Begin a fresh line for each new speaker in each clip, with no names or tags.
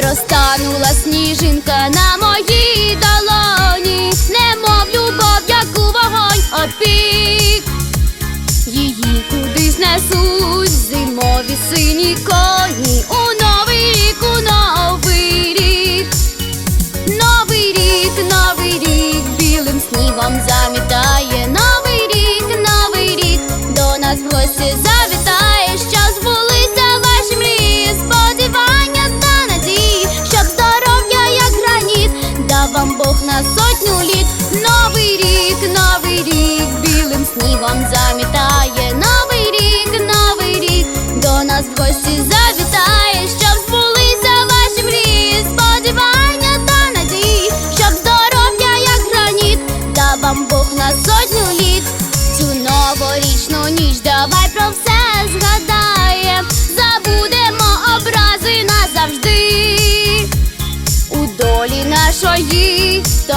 розтанула сніжинка на моїй дорозі.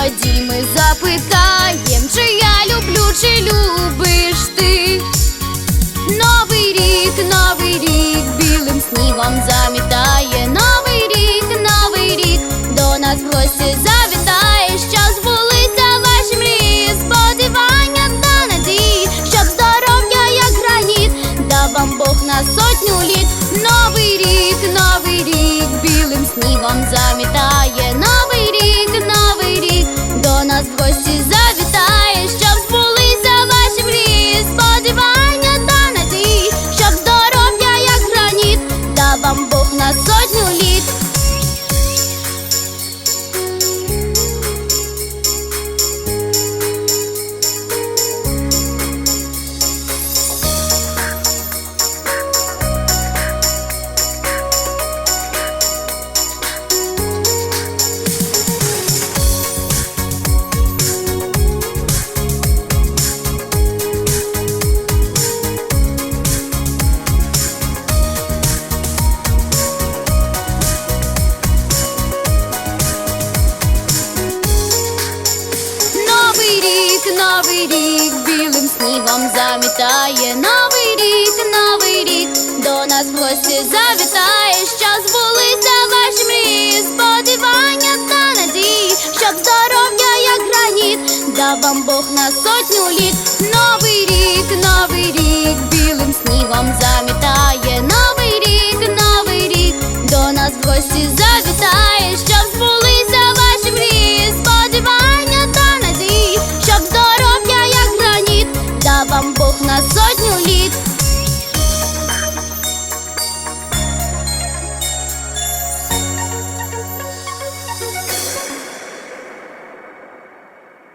Тоді ми запитаєм, чи я люблю, чи любиш ти. Новий рік, новий рік, білим снігом замітає. Новий рік, новий рік, до нас в гості завітає, що збулися ваші мрії, сподівання та надії, щоб здоров'я, як граніт, дав вам Бог на сотню літ. Новий рік, новий рік, білим снігом замітає. Новий рік, білим снігом замітає. Новий рік, новий рік, до нас в гості завітає, що збулися ваші мрії, сподівання та надії, щоб здоров'я, як граніт, дав вам Бог на сотню літ. Новий рік,